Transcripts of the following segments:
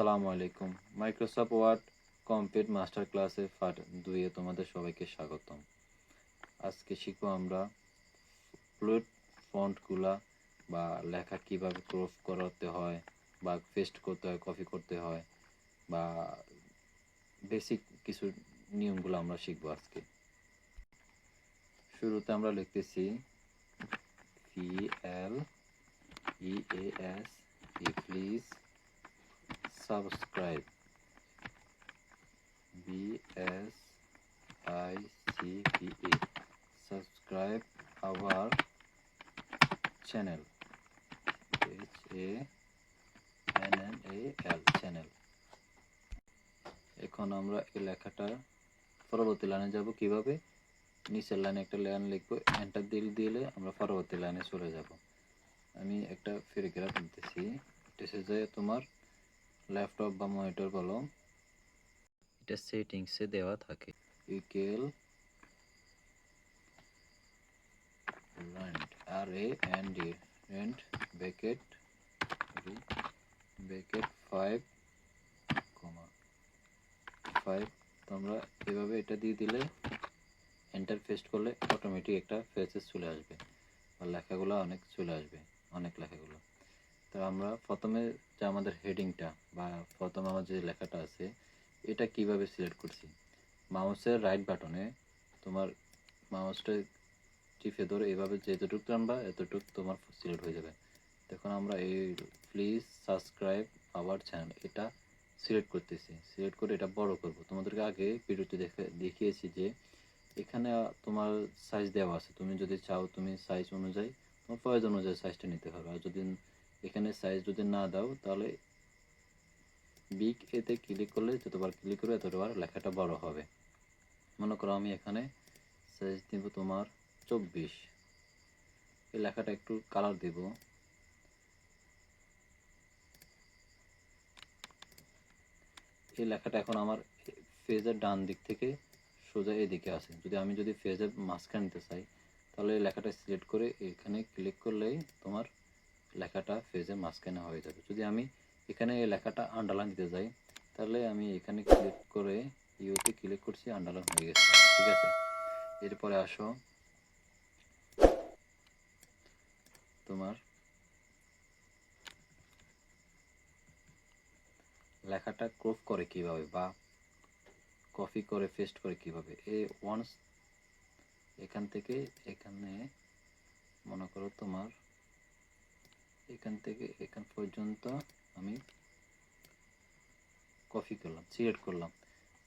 আসসালামু আলাইকুম। Microsoft Word complete master ক্লাসে পার্ট দুইয়ে তোমাদের সবাইকে স্বাগতম। আজকে শিখব আমরা ফ্লুইড ফন্টগুলা বা লেখা কীভাবে ক্রপ করাতে হয় বা পেস্ট করতে হয় কপি করতে হয় বা বেসিক কিছু নিয়মগুলো আমরা শিখব আজকে। শুরুতে আমরা লিখতেছি P L E S E please subscribe. B S I C P E. Subscribe our channel. H A N N A L channel. এখন আমরা এই লেখাটা পরবর্তী লাইনে যাব কীভাবে? নিচের লাইনে একটা লাইন লিখব এন্টার দিলে দিলে আমরা পরবর্তী লাইনে চলে যাব। আমি একটা প্যারাগ্রাফ দিতেছি এটা হচ্ছে তোমার ল্যাপটপ বা মনিটর বলো। এটা সেটিংসে দেওয়া থাকে। Equal rand R A N D rand bracket bracket five comma five তোমরা এভাবে এটা দিয়ে দিলে এন্টার পেস্ট করলে অটোমেটিক একটা ফেসেস চলে আসবে। আর লেখাগুলো অনেক চলে আসবে অনেক লেখাগুলো। তো আমরা প্রথমে যে আমাদের হেডিংটা বা প্রথমে আমার যে লেখাটা আছে, এটা কীভাবে সিলেক্ট করছি? মাউসের রাইট বাটনে তোমার মাউসটা টিপে ধরে এভাবে যতটুকু টানবা এতটুকু তোমার সিলেক্ট হয়ে যাবে। তখন আমরা এই প্লিজ সাবস্ক্রাইব আওয়ার চ্যানেল এটা সিলেক্ট করতেছি। সিলেক্ট করে এটা বড় করব। তোমাদেরকে আগে ভিডিওতে দেখে, দেখিয়েছি যে এখানে তোমার সাইজ দেওয়া আছে। তুমি যদি চাও, তুমি সাইজ অনুযায়ী, তোমার প্রয়োজন অনুযায়ী সাইজটা নিতে পারো। আর যদি এখানে সাইজ যদি না দাও, তাহলে বিগ এতে ক্লিক করলে যতবার ক্লিক করবে ততবার লেখাটা বড় হবে। মনে করো আমি এখানে সাইজ দিব তোমার চব্বিশ। এই লেখাটা একটু কালার দেব। এই লেখাটা এখন আমার ফেজের ডান দিক থেকে সোজা এদিকে আছে। যদি আমি যদি ফেজের মাঝখানে নিতে চাই, তাহলে এই লেখাটা সিলেক্ট করে এখানে ক্লিক করলেই তোমার লেখাটা ফেজের মাঝখানে হয়ে যাবে। যদি আমি এখানে এই লেখাটা আন্ডারলাইন দিতে যাই, তাহলে আমি এখানে ক্লিক করে ইউতে ক্লিক করছি আন্ডারলাইন হয়ে গেছে। ঠিক আছে? এরপরে আসো। তোমার লেখাটা ক্রপ করে কীভাবে বা কপি করে পেস্ট করে কীভাবে। এ ওয়ান্স এখান থেকে এখানে মনে করো তোমার এখান থেকে এখান পর্যন্ত আমি কপি করলাম সিলেক্ট করলাম।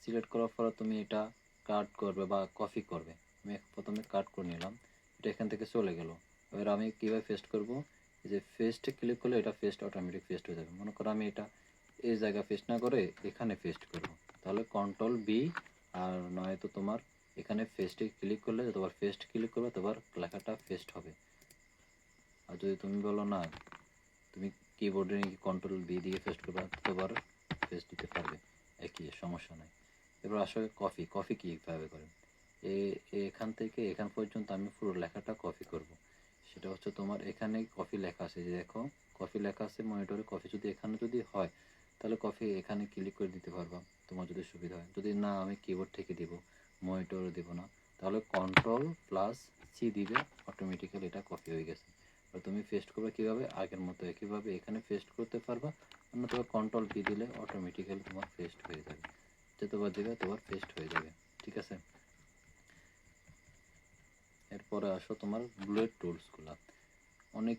সিলেক্ট করার পরে তুমি এটা কাট করবে বা কপি করবে। আমি প্রথমে কাট করে নিলাম, এটা এখান থেকে চলে গেল। এবার আমি কীভাবে পেস্ট করব? যে ফেস্টে ক্লিক করলে এটা পেস্ট অটোমেটিক পেস্ট হয়ে যাবে। মনে করো আমি এটা এই জায়গা পেস্ট না করে এখানে পেস্ট করব। তাহলে কন্ট্রোল বি আর নয়তো তোমার এখানে ফেস্টে ক্লিক করলে তোমার ফেস্ট ক্লিক করবে, তোমার লেখাটা পেস্ট হবে। আর যদি তুমি বলো না তুমি কিবোর্ডে কন্ট্রোল বি দিয়ে পেস্ট করবে ততবার পেস্ট দিতে পারবে। একই, সমস্যা নাই। এবার আসলে কফি কফি কীভাবে করে এ, এখান থেকে, এখান পর্যন্ত আমি পুরো লেখাটা কপি করব। সেটা হচ্ছে তোমার এখানে কফি লেখা আছে যে দেখো কফি লেখা আছে মনিটরে কফি যদি এখানে যদি হয়, তাহলে কফি এখানে ক্লিক করে দিতে পারবা, তোমার যদি সুবিধা হয়। যদি না, আমি কিবোর্ড থেকে দিব মনিটরে দিব না, তাহলে কন্ট্রোল প্লাস সি দিবে অটোমেটিক্যালি এটা কপি হয়ে গেছে। আর তুমি পেস্ট করবে কীভাবে, আগের মতো একইভাবে এখানে পেস্ট করতে পারবা অন্যতবা কন্ট্রোল বি দিলে অটোমেটিক্যালি তোমার পেস্ট হয়ে যাবে। যতবার দেবে, তোমার পেস্ট হয়ে যাবে, ঠিক আছে? এরপরে আসো তোমার বুলেট টুলসগুলো অনেক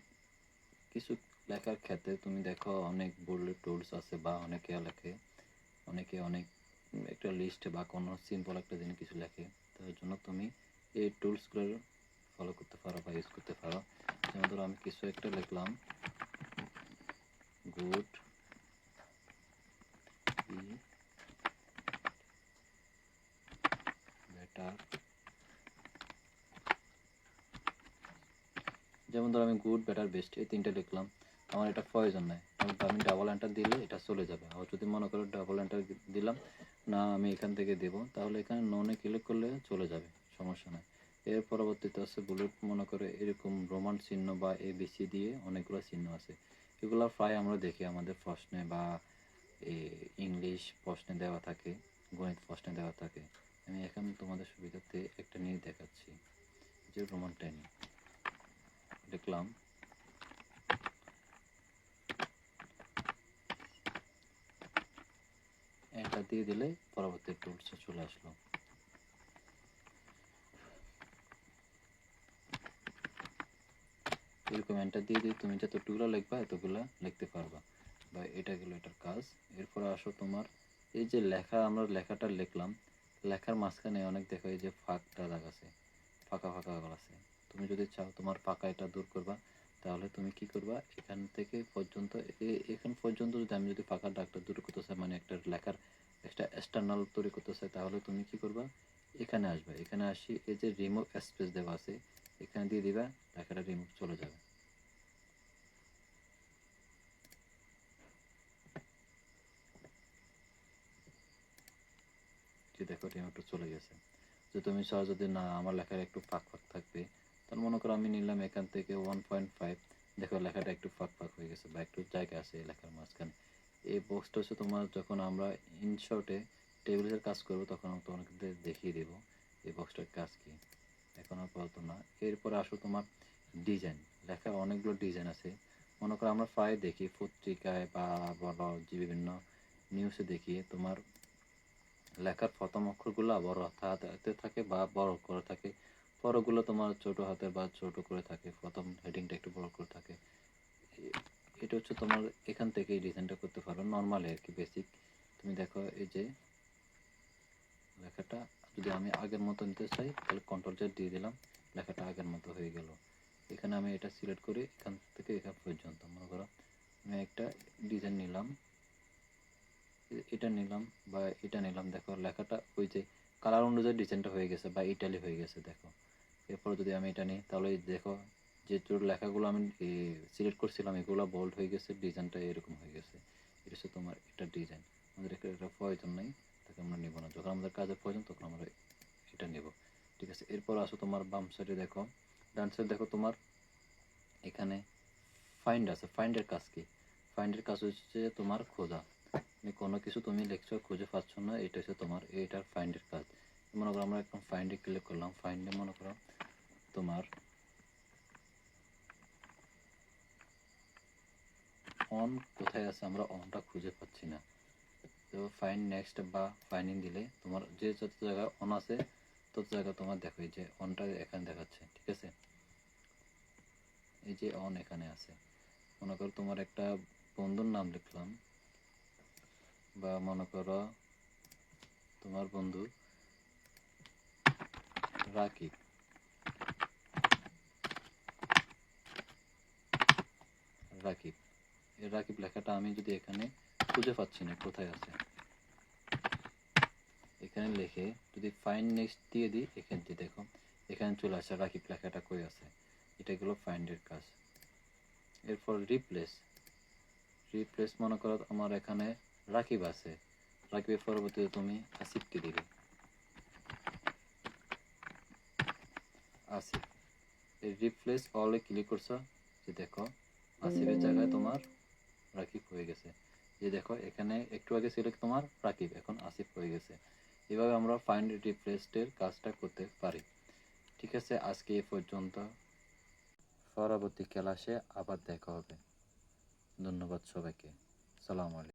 কিছু লেখার ক্ষেত্রে তুমি দেখো অনেক বুলেট টুলস আছে বা অনেকে লেখে, অনেকে অনেক, একটা লিস্ট বা কোনো সিম্পল একটা জিনিস কিছু লেখে, তার জন্য তুমি এই টুলসগুলো ফলো করতে পারো বা ইউজ করতে পারো। যেমন ধরো আমি কিছু একটা লিখলাম। গুড বেটার যেমন ধরো আমি গুড বেটার বেস্ট এই তিনটে লিখলাম। আমার এটা প্রয়োজন নাই। আমি ডাবল এন্টার দিলে এটা চলে যাবে। আর যদি মনে করো ডাবল এন্টার দিলাম, না আমি এখান থেকে দেব, তাহলে এখানে ননে ক্লিক করলে চলে যাবে। সমস্যা নাই। এর পরবর্তীতে আছে বুলেট মনে করে এরকম রোমান চিহ্ন বা এ বিসি দিয়ে অনেকগুলো চিহ্ন আছে। এগুলো প্রায় আমরা দেখি আমাদের প্রশ্নে বা ইংলিশ প্রশ্নে দেওয়া থাকে, গণিত প্রশ্নে দেওয়া থাকে। আমি এখন তোমাদের সুবিধাতে একটা নিয়ে দেখাচ্ছি, যে রোমান টেন দেখলাম। এটা দিয়ে দিলে পরবর্তী টুলসে চলে আসলো। এরকম এন্টার দিয়ে দিয়ে তুমি যতটুকুলো লিখবা, এতগুলো লিখতে পারবা। বা এটা গেলো এটার কাজ। এরপরে আসো তোমার, এই যে লেখা, আমরা লেখাটা লিখলাম, লেখার মাঝখানে অনেক দেখো, এই যে ফাঁকটা লাগাছে, ফাঁকা ফাঁকা আছে তুমি যদি চাও তোমার ফাঁকা এটা দূর করবা, তাহলে তুমি কি করবা, এখান থেকে পর্যন্ত এখান পর্যন্ত যদি আমি যদি ফাঁকা ডাকটা দূর করতে চাই মানে একটা লেখার একটা এক্সটার্নাল তৈরি করতে চাই তাহলে তুমি কি করবা, এখানে আসবে। এখানে আসি, এই যে রিমুভ স্পেস দেওয়া আছে এখানে দিয়ে দিবা লেখাটা রিমুভ চলে যাবে। যে দেখো রিমুভটা চলে গেছে। যে তুমি চাও যদি না, আমার লেখার একটু ফাঁক ফাঁক থাকবে, তাহলে মনে করো আমি নিলাম এখান থেকে ওয়ান পয়েন্ট ফাইভ দেখো লেখাটা একটু ফাঁক ফাঁক হয়ে গেছে বা একটু জায়গা আছে এই লেখার মাঝখানে। এই বক্সটা হচ্ছে তোমার যখন আমরা ইনশর্টে টেবিলের কাজ করব, তখন আমি তোমাকে দেখিয়ে দেব, এই বক্সটার কাজ কি। এখন আপাতত না। এরপরে আসো তোমার ডিজাইন লেখার অনেকগুলো ডিজাইন আছে। মনে করো আমরা প্রায় দেখি পত্রিকায় বা বলো যে বিভিন্ন নিউজে দেখি তোমার লেখার প্রথম অক্ষরগুলো বড় হাতে থাকে বা বড় করে থাকে। পরগুলো তোমার ছোট হাতের বা ছোট করে থাকে। প্রথম হেডিংটা একটু বড় করে থাকে। এটা হচ্ছে তোমার এখান থেকে ডিজাইনটা করতে পারো। নর্মালি আর কি বেসিক তুমি দেখো এই যে লেখাটা যদি আমি আগের মতো নিতে চাই, তাহলে কন্ট্রোল জেড দিয়ে দিলাম, লেখাটা আগের মতো হয়ে গেল। এখানে আমি এটা সিলেক্ট করে, এখান থেকে এখান পর্যন্ত, মনে করো। আমি একটা ডিজাইন নিলাম, এটা নিলাম বা এটা নিলাম, দেখো লেখাটা ওই যে কালার অনুযায়ী ডিজাইনটা হয়ে গেছে বা ইটালি হয়ে গেছে, দেখো। এরপর যদি আমি এটা নিই, তাহলে দেখো, যে তোর লেখাগুলো আমি সিলেক্ট করছিলাম, এগুলো বোল্ড হয়ে গেছে ডিজাইনটা এরকম হয়ে গেছে। এটা হচ্ছে তোমার, এটা ডিজাইন আমাদের এটা প্রয়োজন নেই। তাকে আমরা নেব না। যখন আমাদের কাজের প্রয়োজন, তখন আমরা এটা নেব। ঠিক আছে? এরপর আসো তোমার বাম সাইডে দেখো। ডান সাইড দেখো তোমার এখানে ফাইন্ড আছে। ফাইন্ডের কাজ কি? ফাইন্ডের কাজ হচ্ছে তোমার খোঁজা। কোনো কিছু তুমি লেকচার খুঁজে পাচ্ছ না, এটা হচ্ছে তোমার, এটার ফাইন্ডের কাজ। মনে করো আমরা একদম ফাইন্ডে ক্লিক করলাম। ফাইন্ডে মনে করো তোমার অন কোথায় আছে? আমরা অনটা খুঁজে পাচ্ছি না। তো ফাইন নেক্সট বা ফাইনিং দিলে তোমার যে যত জায়গায় অন আছে, তত জায়গায় তোমার দেখো যে অনটা এখানে দেখাচ্ছে, ঠিক আছে? এই যে অন এখানে আছে। মনে করো তোমার একটা বন্ধুর নাম লিখলাম, বা মনে করো তোমার বন্ধু রাকিব। রাকিব। এই রাকিব লেখাটা আমি যদি এখানে খুঁজে পাচ্ছি না, কোথায় আছে? এখানে লিখে যদি ফাইন নেক্সট দিয়ে দিই, এখান দিয়ে দেখো, এখানে চলে আসে রাকিব লেখাটা কই আছে? এটা গেলো ফাইন্ডের কাজ। এরপর রিপ্লেস রিপ্লেস মনে করো আমার এখানে রাকিব আছে। রাকিবের পরবর্তীতে তুমি আসিফকে দিবে। আসিফ, এই রিপ্লেস অলে ক্লিক করছ, যে দেখো, আসিফের জায়গায় তোমার রাকিব হয়ে গেছে। যে দেখো, এখানে একটু আগে ছিল তোমার? রাকিব, এখন আসিফ হয়ে গেছে। এভাবে আমরা ফাইন্ড রিপ্লেসডের কাজটা করতে পারি। ঠিক আছে, আজকে এ পর্যন্ত। পরবর্তী ক্লাসে আবার দেখা হবে। ধন্যবাদ সবাইকে। সালাম আলাইকুম।